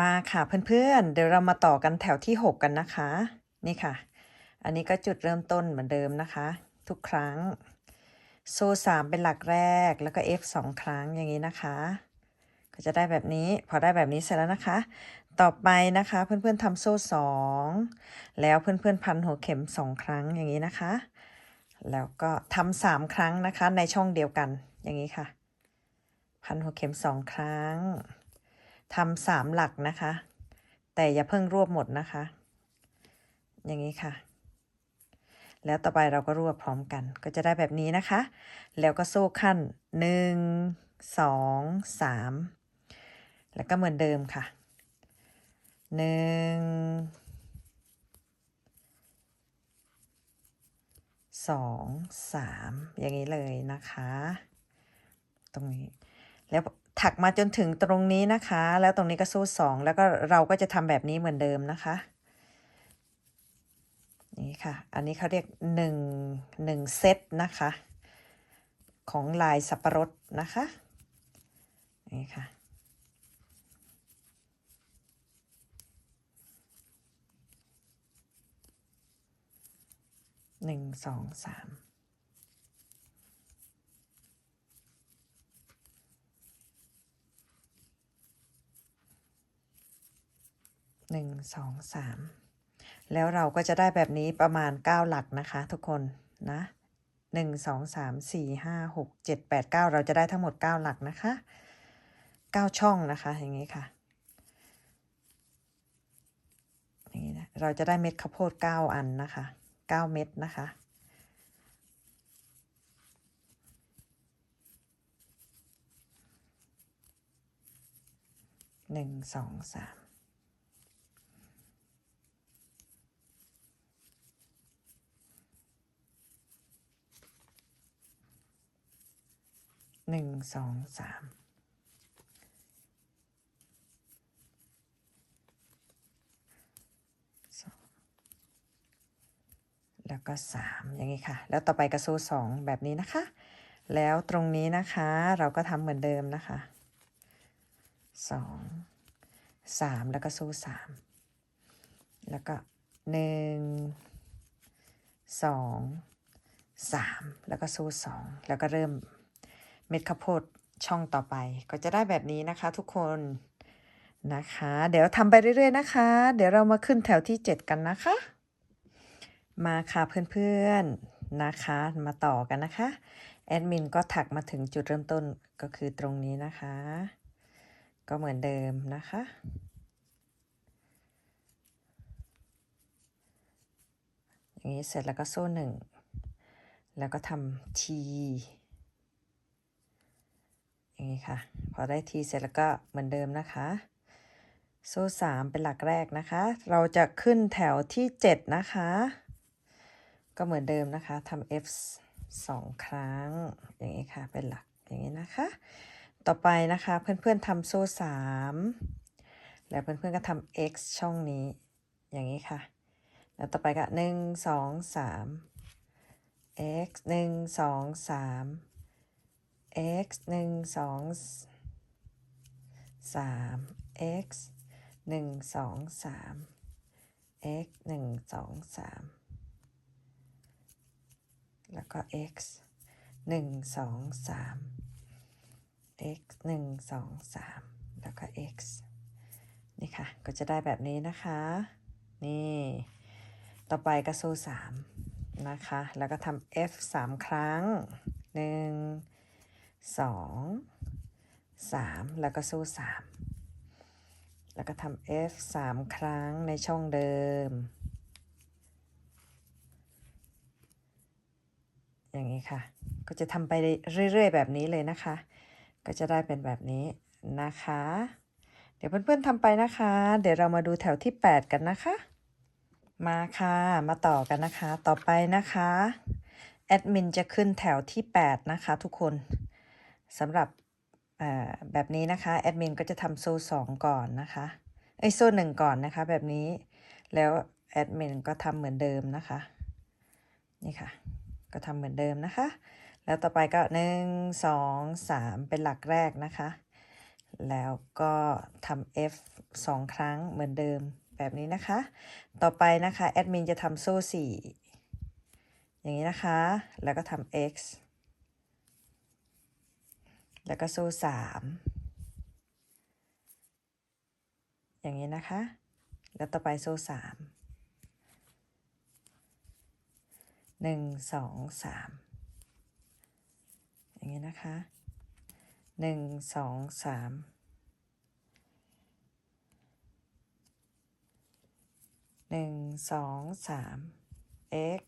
มาค่ะเพื่อนๆ เดี๋ยวเรามาต่อกันแถวที่ 6 กันนะคะ นี่ค่ะ อันนี้ก็จุดเริ่มต้นเหมือนเดิมนะคะ ทุกครั้ง โซ่สามเป็นหลักแรกแล้วก็ F สองครั้งอย่างนี้นะคะ ก็จะได้แบบนี้พอได้แบบนี้เสร็จแล้วนะคะ ต่อไปนะคะเพื่อนๆทำโซ่สองแล้วเพื่อนๆพันหัวเข็มสองครั้งอย่างนี้นะคะ แล้วก็ทำสามครั้งนะคะในช่องเดียวกันอย่างนี้ค่ะ พันหัวเข็มสองครั้ง ทำสามหลักนะคะ แต่อย่าเพิ่งรวบหมดนะคะ อย่างนี้ค่ะ แล้วต่อไปเราก็รวบพร้อมกัน ก็จะได้แบบนี้นะคะ แล้วก็โซ่ขั้นหนึ่งสองสามแล้วก็เหมือนเดิมค่ะหนึ่งสองสามอย่างนี้เลยนะคะ ตรงนี้แล้ว ถักมาจนถึงตรงนี้นะคะ แล้วตรงนี้ก็โซ่สองแล้วก็เราก็จะทำแบบนี้เหมือนเดิมนะคะนี่ค่ะ อันนี้เขาเรียกหนึ่งหนึ่งเซตนะคะ ของลายสับปะรดนะคะนี่ค่ะหนึ่งสองสาม หนึ่งสองสามแล้วเราก็จะได้แบบนี้ประมาณ 9 หลักนะคะทุกคนนะหนึ่งสองสามสี่ห้าหกเจ็ดแปดเก้าเราจะได้ทั้งหมด 9 หลักนะคะ 9 ช่องนะคะอย่างนี้ค่ะอย่างนี้นะเราจะได้เม็ดข้าวโพด 9 อันนะคะ 9 เม็ดนะคะหนึ่งสองสาม หนึ่งสองสามแล้วก็สามอย่างนี้ค่ะ แล้วต่อไปกระโซ่สองแบบนี้นะคะ แล้วตรงนี้นะคะเราก็ทำเหมือนเดิมนะคะสองสามแล้วก็โซ่สามแล้วก็หนึ่งสองสามแล้วก็โซ่สองแล้วก็เริ่ม เม็ดข้าวโพดช่องต่อไป ก็จะได้แบบนี้นะคะทุกคนนะคะ เดี๋ยวทำไปเรื่อยๆนะคะ เดี๋ยวเรามาขึ้นแถวที่ 7 กันนะคะ มาค่ะเพื่อนๆนะคะมาต่อกันนะคะแอดมินก็ถักมาถึงจุดเริ่มต้นก็คือตรงนี้นะคะ ก็เหมือนเดิมนะคะ อย่างนี้เสร็จแล้วก็โซ่หนึ่งแล้วก็ทำที อย่างนี้ค่ะ พอได้ทีเสร็จแล้วก็เหมือนเดิมนะคะ โซ่สามเป็นหลักแรกนะคะ เราจะขึ้นแถวที่7นะคะ ก็เหมือนเดิมนะคะทำ F สองครั้ง อย่างนี้ค่ะ เป็นหลักอย่างนี้นะคะ ต่อไปนะคะเพื่อนๆทำโซ่สามแล้วเพื่อนๆก็ทำ X ช่องนี้ อย่างนี้ค่ะ แล้วต่อไปก็หนึ่งสองสาม x หนึ่งสองสาม x หนึ่งสองสาม x หนึ่งสองสาม x หนึ่งสองสามแล้วก็ x หนึ่งสองสาม x หนึ่งสองสามแล้วก็ x นี่ค่ะ ก็จะได้แบบนี้นะคะ นี่ ต่อไปก็โซ่สามนะคะ แล้วก็ทำ F สามครั้งหนึ่ง สองสามแล้วก็โซ่สามแล้วก็ทำ F สามครั้งในช่องเดิม อย่างนี้ค่ะ ก็จะทำไปเรื่อยๆ แบบนี้เลยนะคะ ก็จะได้เป็นแบบนี้นะคะ เดี๋ยวเพื่อนๆทำไปนะคะ เดี๋ยวเรามาดูแถวที่ 8 กันนะคะ มาค่ะ มาต่อกันนะคะ ต่อไปนะคะ แอดมินจะขึ้นแถวที่ 8 นะคะทุกคน สำหรับแบบนี้นะคะแอดมินก็จะทำโซ่สองก่อนนะคะไอโซ่หนึ่งก่อนนะคะ แบบนี้แล้วแอดมินก็ทำเหมือนเดิมนะคะนี่ค่ะ ก็ทำเหมือนเดิมนะคะ แล้วต่อไปก็หนึ่งสองสามเป็นหลักแรกนะคะ แล้วก็ทำ F สองครั้งเหมือนเดิมแบบนี้นะคะ ต่อไปนะคะแอดมินจะทำโซ่สี่อย่างนี้นะคะ แล้วก็ทำ X แล้วก็โซ่สามอย่างนี้นะคะ แล้วต่อไปโซ่สามหนึ่งสองสามอย่างนี้นะคะหนึ่งสองสามหนึ่งสองสาม x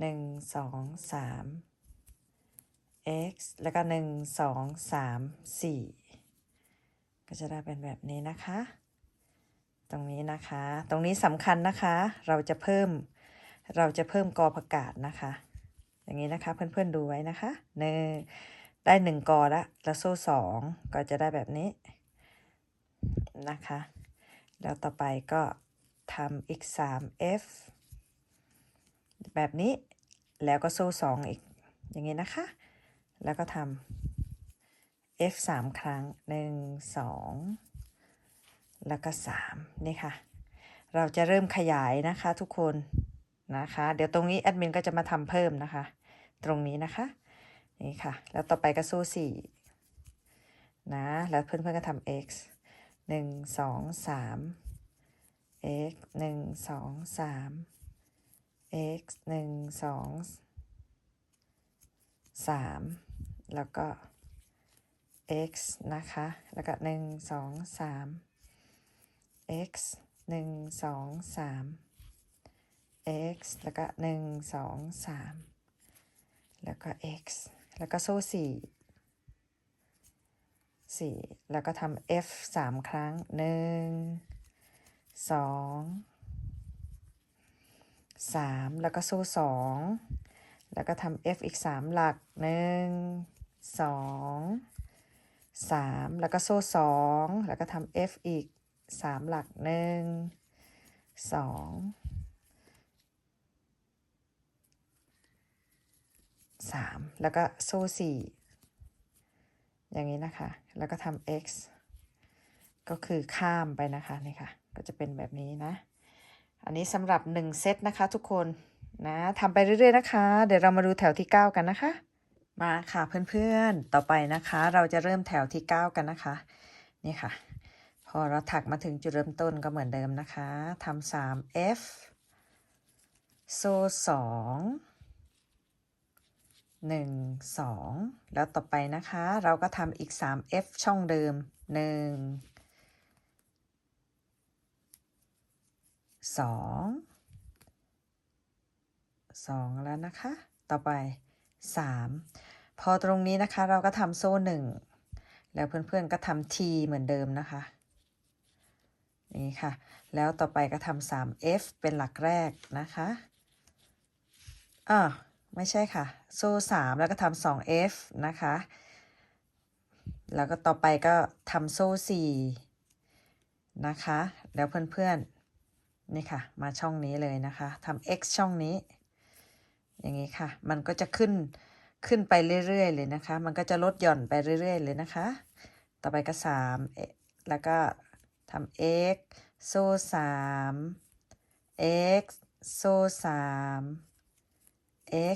หนึ่งสองสาม x แล้วก็หนึ่งสองสามสี่ก็จะได้เป็นแบบนี้นะคะ ตรงนี้นะคะ ตรงนี้สำคัญนะคะ เราจะเพิ่ม เราจะเพิ่มกอผักกาดนะคะ อย่างนี้นะคะเพื่อนๆดูไว้นะคะหนึ่งได้หนึ่งกอละแล้วโซ่สองก็จะได้แบบนี้นะคะ แล้วต่อไปก็ทำอีกสาม F แบบนี้แล้วก็โซ่สองอีกอย่างนี้นะคะ แล้วก็ทำ F สามครั้งหนึ่งสองแล้วก็สามนี่ค่ะ เราจะเริ่มขยายนะคะทุกคนนะคะ เดี๋ยวตรงนี้แอดมินก็จะมาทำเพิ่มนะคะ ตรงนี้นะคะ นี่ค่ะ แล้วต่อไปก็โซ่สี่นะ แล้วเพื่อนๆก็ทำ x หนึ่งสองสาม x หนึ่งสองสาม x หนึ่งสองสาม แล้วก็ x นะคะ แล้วก็หนึ่งสองสาม x หนึ่งสองสาม x แล้วก็หนึ่งสองสามแล้วก็ x แล้วก็โซ่สี่สี่แล้วก็ทำ f สามครั้งหนึ่งสองสามแล้วก็โซ่สองแล้วก็ทำ f อีกสามหลักหนึ่ง สองสามแล้วก็โซ่สองแล้วก็ทำ f อีกสามหลักหนึ่งสองสามแล้วก็โซ่สี่อย่างนี้นะคะ แล้วก็ทำ x ก็คือข้ามไปนะคะนี่ค่ะ ก็จะเป็นแบบนี้นะ อันนี้สำหรับ 1 เซตนะคะทุกคนนะทำไปเรื่อยๆนะคะ เดี๋ยวเรามาดูแถวที่ 9 กันนะคะ มาค่ะเพื่อนๆ ต่อไปนะคะ เราจะเริ่มแถวที่ 9 กันนะคะ นี่ค่ะ พอเราถักมาถึงจุดเริ่มต้นก็เหมือนเดิมนะคะทำสาม F โซ่สองหนึ่งสองแล้วต่อไปนะคะ เราก็ทำอีกสาม F ช่องเดิมหนึ่งสองสองแล้วนะคะ ต่อไป สามพอตรงนี้นะคะเราก็ทำโซ่หนึ่งแล้วเพื่อนๆก็ทำ T เหมือนเดิมนะคะนี่ค่ะ แล้วต่อไปก็ทำ 3F เป็นหลักแรกนะคะอ่าไม่ใช่ค่ะ โซ่3แล้วก็ทำ 2F นะคะ แล้วก็ต่อไปก็ทำโซ่4นะคะ แล้วเพื่อนๆนี่ค่ะ มาช่องนี้เลยนะคะทำ X ช่องนี้ อย่างนี้ค่ะ มันก็จะขึ้นขึ้นไปเรื่อยๆเลยนะคะ มันก็จะลดหย่อนไปเรื่อยๆเลยนะคะ ต่อไปก็3แล้วก็ทำ x โซ่สาม x โซ่สาม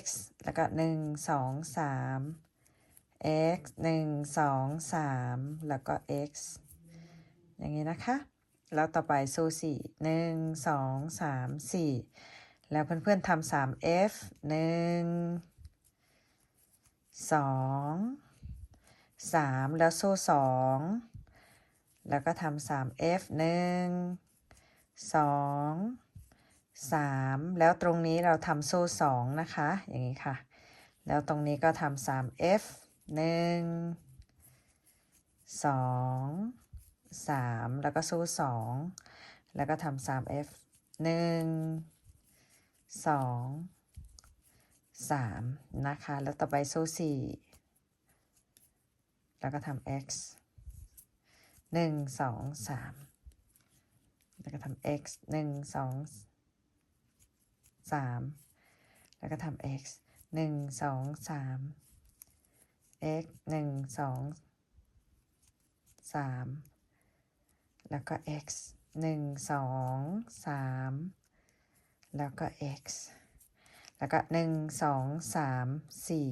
x แล้วก็หนึ่งสองสาม x หนึ่งสองสามแล้วก็ x อย่างนี้นะคะ แล้วต่อไปโซ่สี่หนึ่งสองสามสี่ แล้วเพื่อนๆทำสาม f หนึ่งสองสามแล้วโซ่สองแล้วก็ทำสาม F หนึ่งสองสามแล้วตรงนี้เราทำโซ่สองนะคะ อย่างนี้ค่ะ แล้วตรงนี้ก็ทำสาม F หนึ่งสองสามแล้วก็โซ่สองแล้วก็ทำสาม F หนึ่ง สองสามนะคะ แล้วต่อไปโซ่สี่แล้วก็ทำ x หนึ่งสองสามแล้วก็ทำ x หนึ่งสองสามแล้วก็ทำ x หนึ่งสองสาม x หนึ่งสองสามแล้วก็ x หนึ่งสองสาม แล้วก็ x แล้วก็หนึ่งสองสามสี่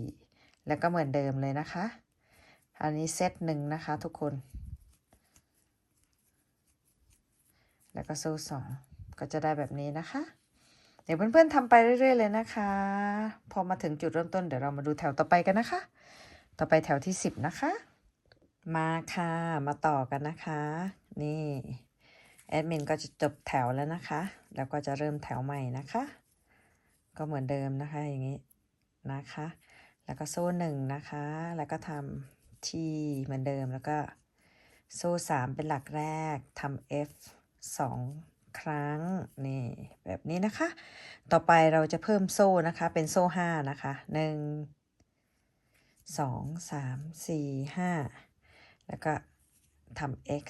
แล้วก็เหมือนเดิมเลยนะคะ อันนี้เซตหนึ่งนะคะทุกคน แล้วก็สู้สองก็จะได้แบบนี้นะคะ เดี๋ยวเพื่อนๆทำไปเรื่อย ๆ เลยนะคะ พอมาถึงจุดเริ่มต้นเดี๋ยวเรามาดูแถวต่อไปกันนะคะ ต่อไปแถวที่สิบนะคะ มาค่ะ มาต่อกันนะคะ นี่ แอดมินก็จะจบแถวแล้วนะคะ แล้วก็จะเริ่มแถวใหม่นะคะ ก็เหมือนเดิมนะคะอย่างนี้นะคะ แล้วก็โซ่หนึ่งนะคะ แล้วก็ทำทีเหมือนเดิมแล้วก็โซ่สามเป็นหลักแรกทำ F สองครั้งนี่แบบนี้นะคะ ต่อไปเราจะเพิ่มโซ่นะคะ เป็นโซ่ห้านะคะหนึ่งสองสามสี่ห้าแล้วก็ทำ x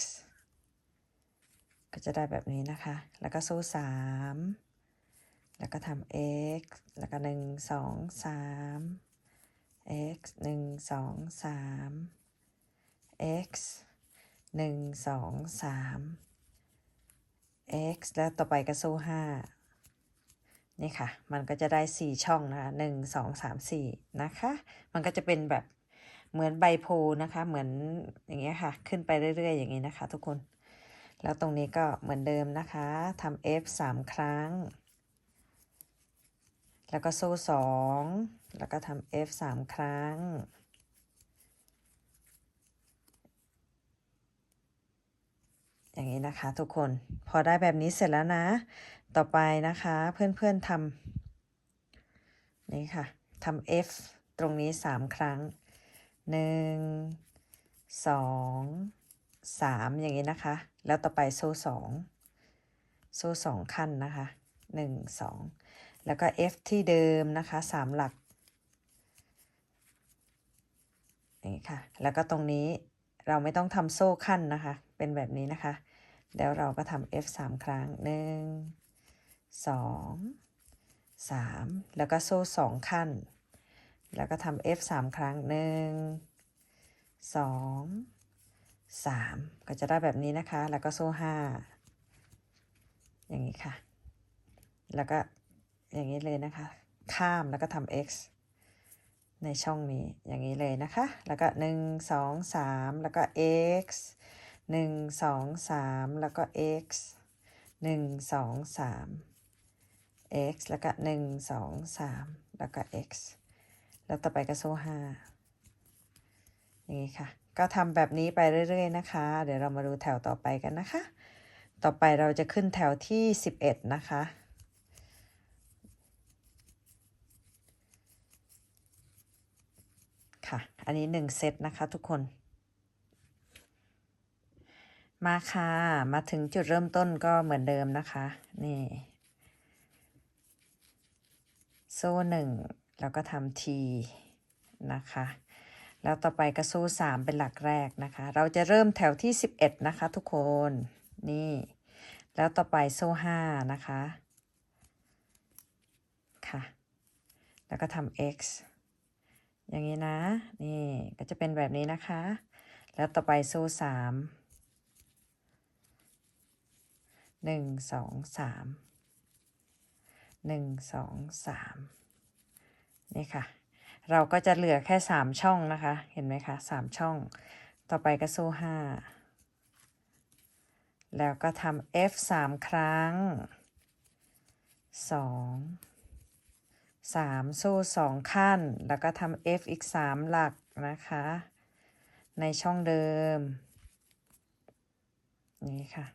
ก็จะได้แบบนี้นะคะ แล้วก็โซ่สามแล้วก็ทำ x แล้วก็หนึ่งสองสาม x หนึ่งสองสาม x หนึ่งสองสาม x แล้วต่อไปก็โซ่ห้านี่ค่ะ มันก็จะได้สี่ช่องนะคะหนึ่งสองสามสี่นะคะ มันก็จะเป็นแบบเหมือนใบโพนะคะ เหมือนอย่างเงี้ยค่ะ ขึ้นไปเรื่อยๆอย่างนี้นะคะทุกคน แล้วตรงนี้ก็เหมือนเดิมนะคะทำ f สามครั้ง แล้วก็โซ่สองแล้วก็ทำ f สามครั้ง อย่างนี้นะคะทุกคน พอได้แบบนี้เสร็จแล้วนะ ต่อไปนะคะเพื่อนๆทำนี่ค่ะทำ F ตรงนี้สามครั้งหนึ่ งสองสามอย่างนี้นะคะ แล้วต่อไปโซ่สองโซ่สองขั้นนะคะหนึ่งสองแล้วก็ F ที่เดิมนะคะสามหลักนี้ค่ะ แล้วก็ตรงนี้เราไม่ต้องทำโซ่ขั้นนะคะ เป็นแบบนี้นะคะ แล้วเราก็ทำ F สามครั้งหนึ่งสองสามแล้วก็โซ่สองขั้น แล้วก็ทำ F สามครั้งหนึ่ งสามก็จะได้แบบนี้นะคะ แล้วก็โซ่ห้าอย่างนี้ค่ะ แล้วก็อย่างนี้เลยนะคะ ข้ามแล้วก็ทำ x ในช่องนี้อย่างนี้เลยนะคะ แล้วก็หนึ่งสองสามแล้วก็ x หนึ่งสองสามแล้วก็ x หนึ่งสองสาม x แล้วก็หนึ่งสองสามแล้วก็ x แล้วต่อไปก็โซ่ห้าอย่างนี้ค่ะ ก็ทำแบบนี้ไปเรื่อย ๆ นะคะ เดี๋ยวเรามาดูแถวต่อไปกันนะคะ ต่อไปเราจะขึ้นแถวที่สิบเอ็ดนะคะ ค่ะ อันนี้หนึ่งเซตนะคะทุกคน มาค่ะ มาถึงจุดเริ่มต้นก็เหมือนเดิมนะคะ นี่ โซ่หนึ่งแล้วก็ทำทีนะคะ แล้วต่อไปก็โซ่สามเป็นหลักแรกนะคะ เราจะเริ่มแถวที่สิบเอ็ดนะคะทุกคน นี่ แล้วต่อไปโซ่ห้านะคะ ค่ะ แล้วก็ทำ x อย่างนี้นะ นี่ก็จะเป็นแบบนี้นะคะ แล้วต่อไปโซ่สามหนึ่งสองสามหนึ่งสองสามนี่ค่ะ เราก็จะเหลือแค่สามช่องนะคะ เห็นไหมคะสามช่อง ต่อไปก็โซ่ห้าแล้วก็ทำ F สามครั้งสองสามโซ่สองขั้น แล้วก็ทำ F อีกสามหลักนะคะ ในช่องเดิม นี่ค่ะ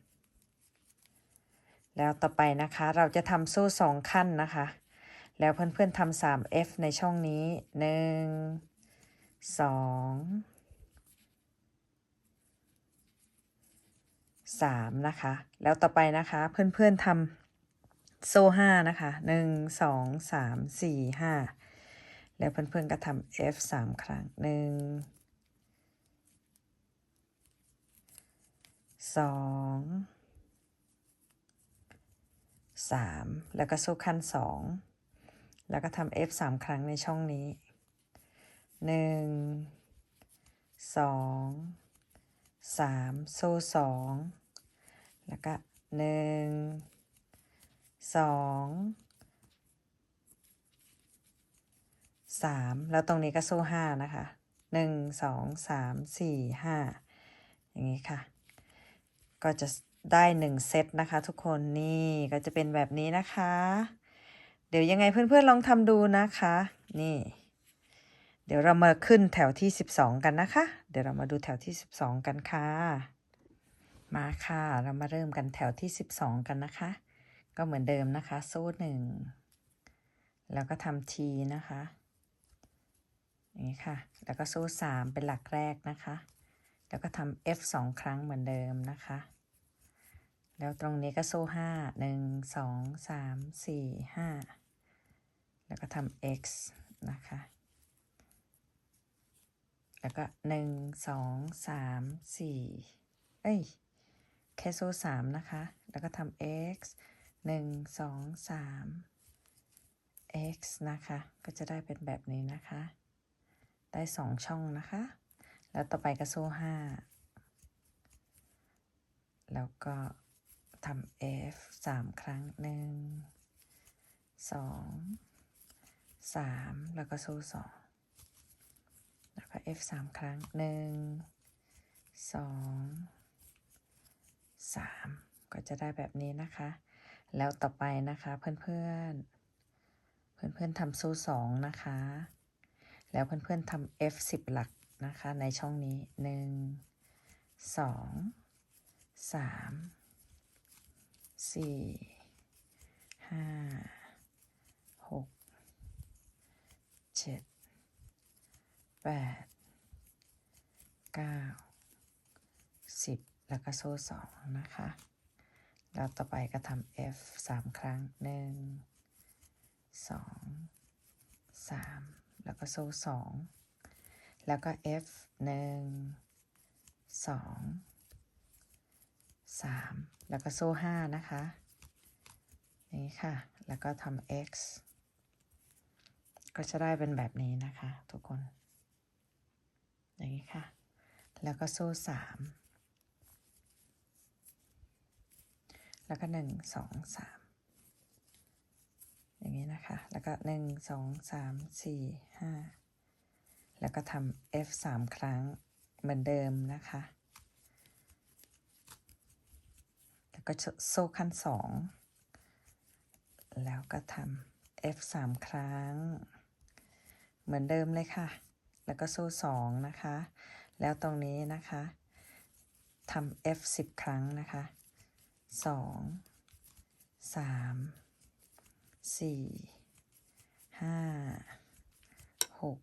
แล้วต่อไปนะคะ เราจะทำโซ่สองขั้นนะคะ แล้วเพื่อนๆทำสาม F ในช่องนี้หนึ่งสองสามนะคะ แล้วต่อไปนะคะเพื่อนๆทำโซ่ห้านะคะหนึ่งสองสามสี่ห้าแล้วเพื่อนๆก็ทำ F สามครั้งหนึ่งสองสามแล้วก็โซ่ขั้นสอง แล้วก็ทำ F สามครั้งในช่องนี้หนึ่งสองสามโซ่สองแล้วก็หนึ่งสองสามแล้วตรงนี้ก็โซ่ห้านะคะหนึ่งสองสามสี่ห้าอย่างนี้ค่ะ ก็จะได้หนึ่งเซตนะคะทุกคนนี่ก็จะเป็นแบบนี้นะคะ เดี๋ยวยังไงเพื่อนๆลองทำดูนะคะ นี่ เดี๋ยวเรามาขึ้นแถวที่ 12 กันนะคะ เดี๋ยวเรามาดูแถวที่ 12 กันค่ะ มาค่ะ เรามาเริ่มกันแถวที่ 12 กันนะคะ ก็เหมือนเดิมนะคะโซ่หนึ่งแล้วก็ทำทีนะคะอย่างนี้ค่ะ แล้วก็โซ่สามเป็นหลักแรกนะคะ แล้วก็ทำ F สองครั้งเหมือนเดิมนะคะ แล้วตรงนี้ก็โซ่ห้าหนึ่งสองสามสี่ห้าแล้วก็ทำ X นะคะ แล้วก็หนึ่งสองสามสี่เอ้ยแค่โซ่สามนะคะ แล้วก็ทำ x หนึ่งสองสาม x นะคะ ก็จะได้เป็นแบบนี้นะคะ ได้สองช่องนะคะ แล้วต่อไปก็โซ่ห้าแล้วก็ ทำ f สามครั้งหนึ่งสองสามแล้วก็โซ่สองแล้วก็ F สามครั้งหนึ่งสองสามก็จะได้แบบนี้นะคะ แล้วต่อไปนะคะเพื่อนเพื่อนเพื่อนเพื่อนๆทำโซ่สองนะคะ แล้วเพื่อนเพื่อนๆทำ F สิบหลักนะคะในช่องนี้หนึ่งสองสาม สี่ห้าหกเจ็ดแปดเก้าสิบแล้วก็โซ่สองนะคะแล้วต่อไปก็ทำ F สามครั้งหนึ่งสองสามแล้วก็โซ่สองแล้วก็ F หนึ่งสอง สามแล้วก็โซ่ห้านะคะนี่ค่ะ แล้วก็ทำ X ก็จะได้เป็นแบบนี้นะคะ ทุกคน อย่างนี้ค่ะ แล้วก็โซ่สามแล้วก็หนึ่งสองสามอย่างนี้นะคะ แล้วก็หนึ่งสองสามสี่ห้าแล้วก็ทำ F สามครั้งเหมือนเดิมนะคะ แล้ว ก็โซ่ขั้นสองแล้วก็ทำ F สามครั้ง เหมือนเดิมเลยค่ะ แล้วก็โซ่สองนะคะ แล้วตรงนี้นะคะทำ F สิบครั้งนะคะสองสามสี่ห้าหก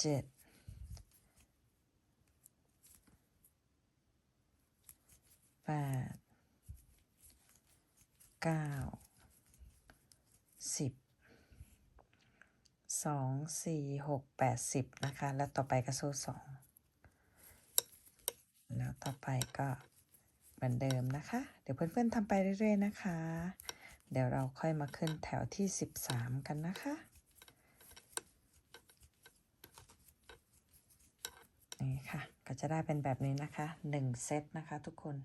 เจ็ดแป ดเก้าสิบสองสี่หกแปดสิบนะคะ แล้วต่อไปก็โซ่สองแล้วต่อไปก็เหมือนเดิมนะคะ เดี๋ยวเพื่อนๆทำไปเรื่อยๆนะคะ เดี๋ยวเราค่อยมาขึ้นแถวที่สิบสามกันนะคะนี่ค่ะ ก็จะได้เป็นแบบนี้นะคะหนึ่งเซตนะคะทุกคน